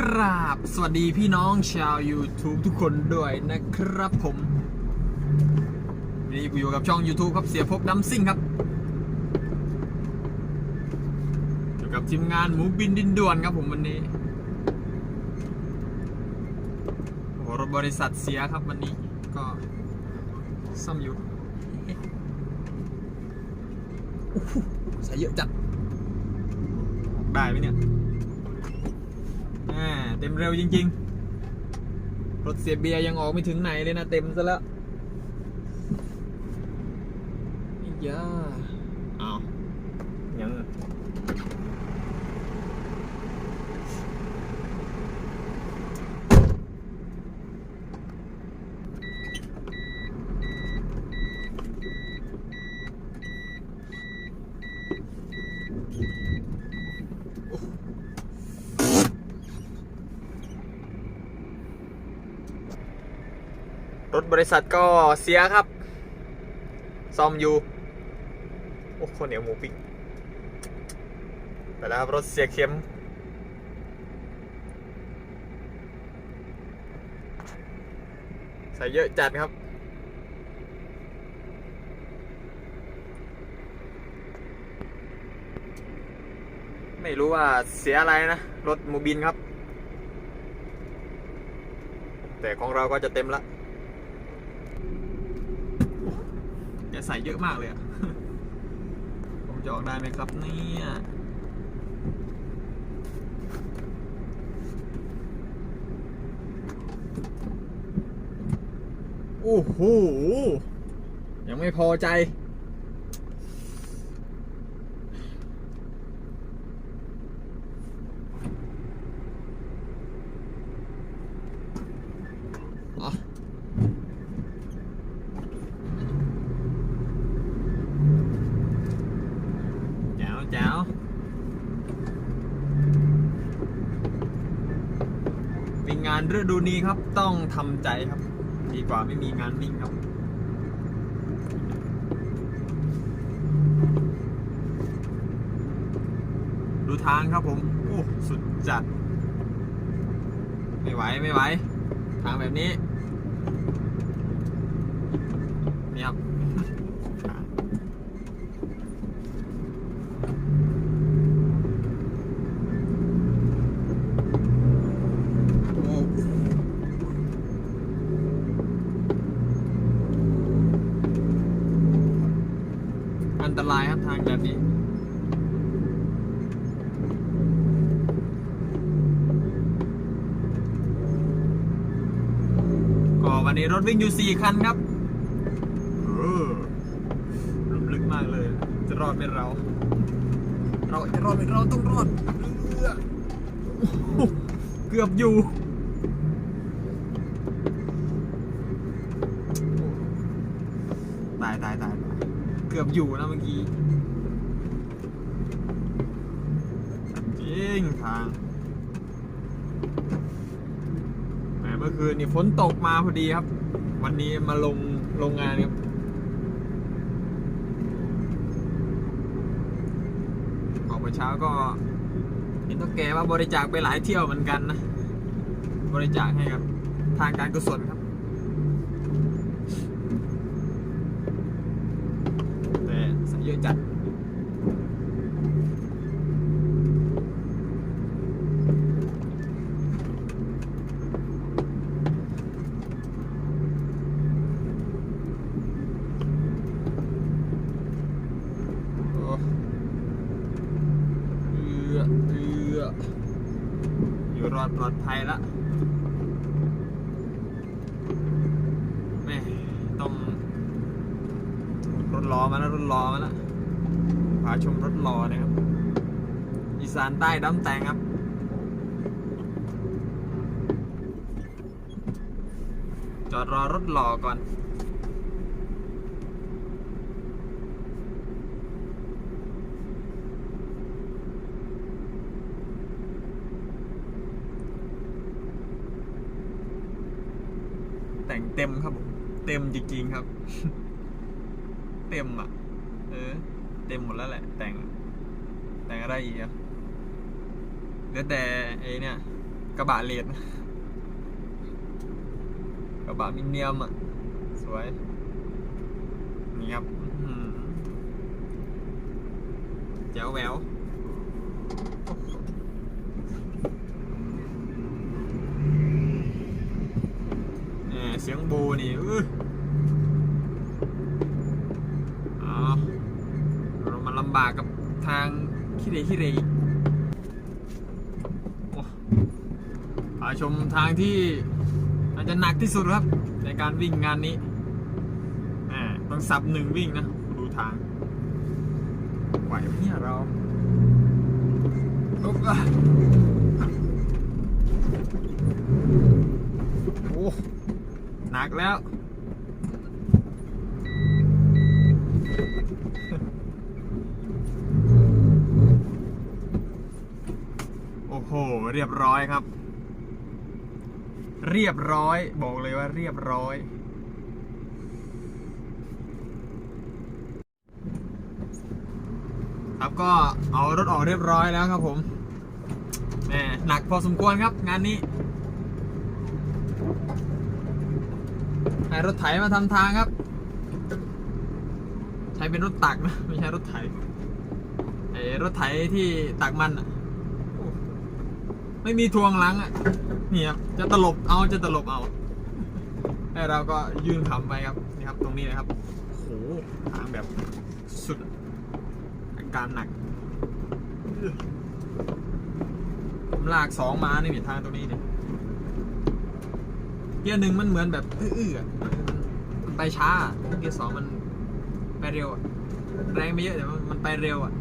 กราบ สวัสดีพี่น้องชาว YouTube ทุกคนด้วยนะครับผมวันนี้กูอยู่กับช่อง YouTube ครับเสียพบดัมซิ่งครับ อยู่กับทีมงานหมูบินดินด่วนครับผมวันนี้โหรถบริษัทเสียครับวันนี้ก็ซ่อมอยู่โอ้โหใส่เยอะจัดได้ไหมเนี่ย อ่าเต็มเร็วจริง ๆ รถเสียเบียร์ยังออกไม่ถึงไหนเลยนะ เต็มซะแล้วนี่ยาอ้าวยังอะร ถบริษัทก็เสียครับ ซ่อมอยู่ โอ้คนเหนียวหมูปิ้งไปแล้วครับรถเสียเข็มใส่เยอะจัดครับไม่รู้ว่าเสียอะไรนะ รถมูบินครับ แต่ของเราก็จะเต็มละ แก ใส่เยอะมากเลยอะผมจะออกได้ไหมครับเนี่ยโอ้โห ยังไม่พอใจ อะ แจ๋วแจ๋วเป็นงานฤดูนี้ครับต้องทำใจครับ ดีกว่าไม่มีงานวิ่งครับดูทางครับผมโอ้สุดจัด ไม่ไหว ไม่ไหว ทางแบบนี้ครับ โอ้อันตรายครับทางแบบนี้ ก็ วันนี้รถวิ่งอยู่ 4 คันครับเออลมลึกมากเลย จะรอดไหมเรา เราจะรอดไหมเราต้องรอดเอื้อโอ้โหเกือบอยู่ตายตายตายตายเกือบอยู่นะเมื่อกี้จริงทางแหมเมื่อ คืนนี่ฝนตกมาพอดีครับ วันนี้มาลงโรงงานครับออกมาเช้าก็ เห็นต้องแกว่าบริจาคไปหลายเที่ยวเหมือนกันนะ บริจาคให้ครับ ทางการกุศลครับ แต่ใส่เยอะจัด โอ้เอือเอืออยู่รอดปลอดภัยละแม่ต้องรถล้อ มาแล้วรถล้อมาแล้วพาชมรถล้อนะครับอีสานใต้ดำแตงครับจอดรอรถหล่อก่อนแต่งเต็มครับผม เต็มจริงๆครับ เต็มอะ เออ เต็มหมดแล้วแหละ แต่ง แต่งอะไรอีกอะเหลือแต่ไอ้เนี่ย กระบะเลนกระบะมิเนียมอะ สวย นี่ครับแจ๋วแหววแหมเสียงโบนี่อื้อเอาเรามาลำบากกับทางขี้ เหร่ขี้เหร่อีกโอ้พาชมทางที่อาจจะหนักที่สุดครับ ในการวิ่งงานนี้ต้องสับหนึ่งวิ่งนะ ดูทาง ไหวไหมเนี่ยเราลุกอะโอ้หนักแล้ว อ้โห เรียบร้อยครับ เรียบร้อย บอกเลยว่าเรียบร้อยครับก็เอารถออกเรียบร้อยแล้วครับผมแหมหนักพอสมควรครับ งานนี้ให้รถไถมาทำทางครับ ใช้เป็นรถตักนะ ไม่ใช่รถไถไอ้รถไถที่ตักมันอะ ไม่มีทวงหลังอะนี่ครับจะตลบเอาจะตลบเอาแล้วเราก็ยืนขำไปครับนี่ครับ ตรงนี้นะครับโอ้โหทางแบบสุดอาการหนักผมลากสองมานี่นี่ทางตรงนี้เนี่ยเกียร์หนึ่งมันเหมือนแบบอื้อๆอะมันไปช้าเกียร์สองมันไปเร็วอะแรงไม่เยอะแต่มันไปเร็วอะ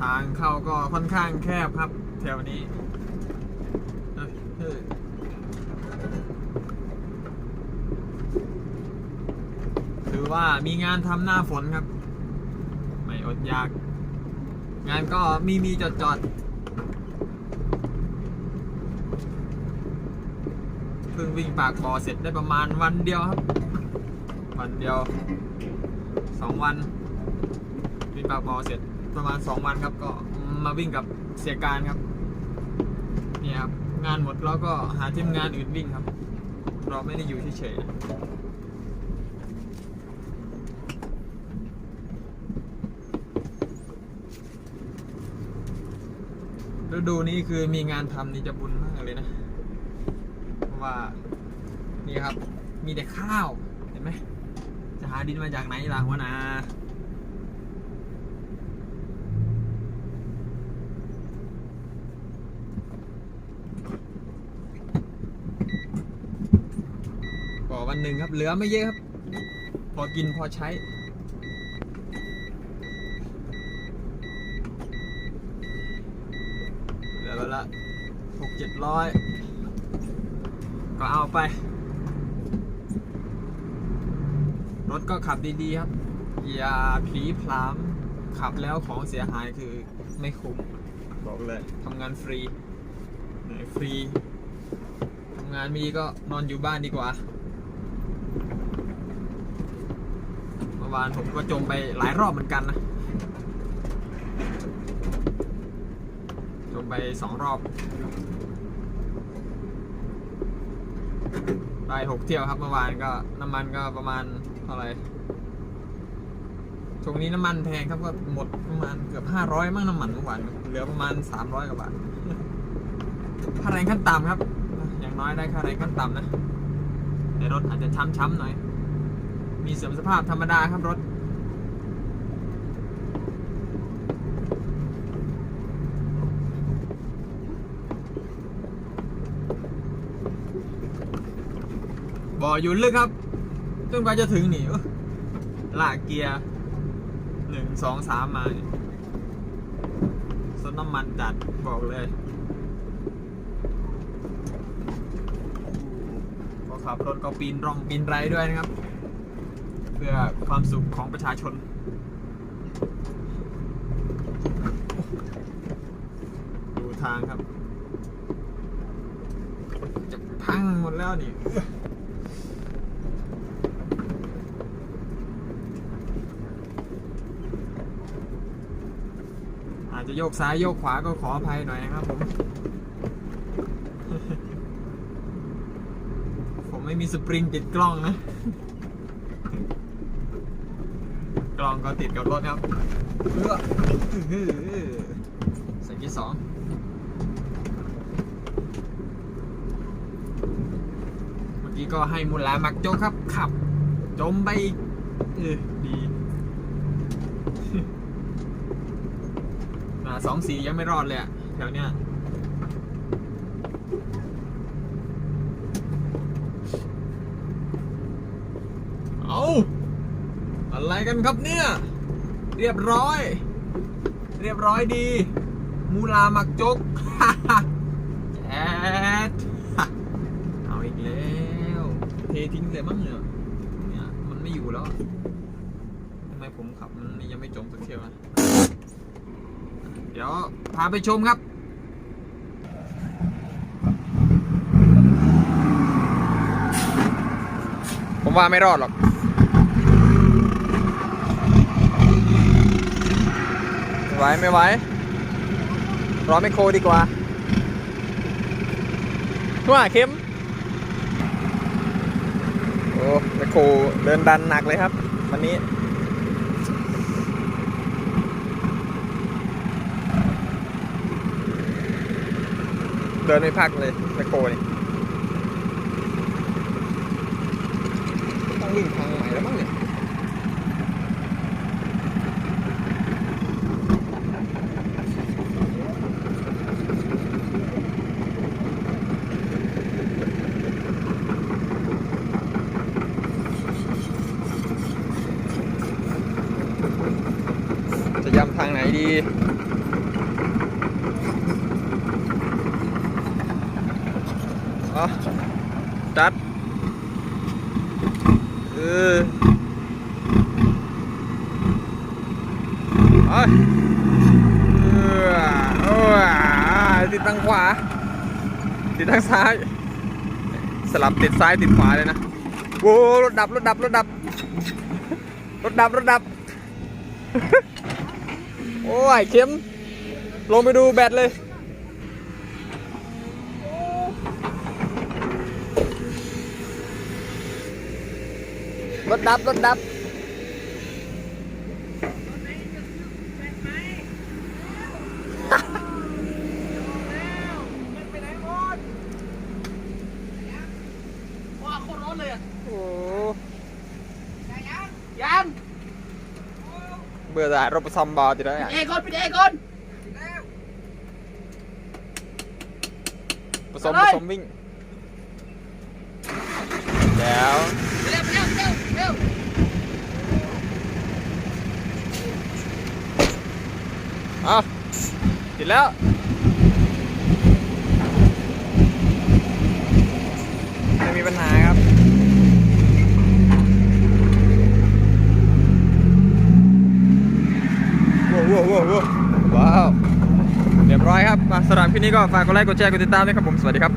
ทางเข้า ก็ค่อนข้างแคบครับ แถวนี้ถือว่ามีงานทำหน้าฝนครับ ไม่อดอยาก งานก็มีมีจอดจอดเพิ่งวิ่งปากบ่อเสร็จได้ประมาณวันเดียวครับ วันเดียวสองวันวิ่งปากบ่อเสร็จประมาณสองวันครับก็ มาวิ่งกับเสียการครับเนี่ยครับงานหมดแล้วก็หาทีมงานอื่นวิ่งครับ เราไม่ได้อยู่เฉยๆฤดูนี้คือมีงานทำนี่จะบุญมากเลยนะเพราะว่านี่ครับมีแต่ข้าวเห็นไหมจะหาดินมาจากไหนล่ะวะนะ ก็วันหนึ่งครับ เหลือไม่เยอะครับ พอกินพอใช้ เหลือวันละหกเจ็ดร้อยก็เอาไป รถก็ขับดีๆครับ อย่าพลีพลามขับแล้วของเสียหายคือไม่คุ้มบอกเลยทำงานฟรีเหนื่อยฟรีทำงานไมีดีก็นอนอยู่บ้านดีกว่าานผมก็จมไปหลายรอบเหมือนกันนะ จมไปสองรอบไปหกเที่ยวครับเมื่อวานก็น้ำมันก็ประมาณเท่าไหร่ช่วงนี้น้ำมันแพงครับก็หมดประมาณเกือบห้าร้อยมั่งน้ำมันเมื่อวานเหลือประมาณสามร้อยกว่าบาทค่าแรงขั้นต่ำครับ อย่างน้อยได้ค่าแรงขั้นต่ำนะ ในรถอาจจะช้ำๆหน่อย มีเสริมสภาพธรรมดาครับรถ บ่ออยู่ลึกครับจนกว่าจะถึงนี่ลากเกียร์หนึ่งสองสามมานี่สดน้ำมันจัดบอกเลยพอขับรถก็ปีนร่องปีนไรด้วยนะครับ พื่อความสุขของประชาชน ดูทางครับ จะพังหมดแล้วนี่อาจจะโยกซ้ายโยกขวาก็ขออภัยหน่อยนะครับผม ผมไม่มีสปริงติดกล้องนะ กล้องก็ติดกับรถครับเอื้ออื้อหือใส่ที่สองเมื่อกี้ก็ให้มุลามักโจครับ ขับ จมไปอีกเออดีสองสียังไม่รอดเลยอะแถวเนี้ยเอา กันครับเนี่ย เรียบร้อย เรียบร้อยดี มูลามักจกแจ๊ดเอาอีกแล้วเททิ้งเลยมั้งเนี่ยเนี่ย มันไม่อยู่แล้วทำไมผมขับมันยังไม่จมสักเที่ยวอะเดี๋ยว พาไปชมครับผมว่าไม่รอดหรอก ไม่ไหวไม่ไหวรอไม่โครดีกว่าว่าเข้มโอ้แมคโครเดินดันหนักเลยครับ วันนี้ เดินไม่พักเลยแมคโครนี่ต้องวิ่งทางใหม่แล้วมั้งเนี่ยางไหนดี อ๋อจัด เออเอ้ยเออเออติดทางขวา ติดทางซ้าย สลับติดซ้ายติดขวาเลยนะโว้รถดับ รถดับ รถดับ รถดับ รถดับ โอ้ยเข้มลงไปดูแบตเลย รถดับ รถดับ ว้าโคตรร้อนเลยอะ โอ้ ยัง เบื่อแต่รถประซอมบอลติดแล้วอะ เอก่อนปิดเอก่อนผสมเอาผเลยสมวิ่ง แล้วเร็วเร็วเร็วเร็วอะติดแล้ว ไม่มีปัญหาครับว้าวว้าวว้าวว้าว เรียบร้อยครับมาสำหรับ คลิปนี้ก็ฝากกดไลค์กดแชร์กดติดตามด้วยครับผมสวัสดีครับ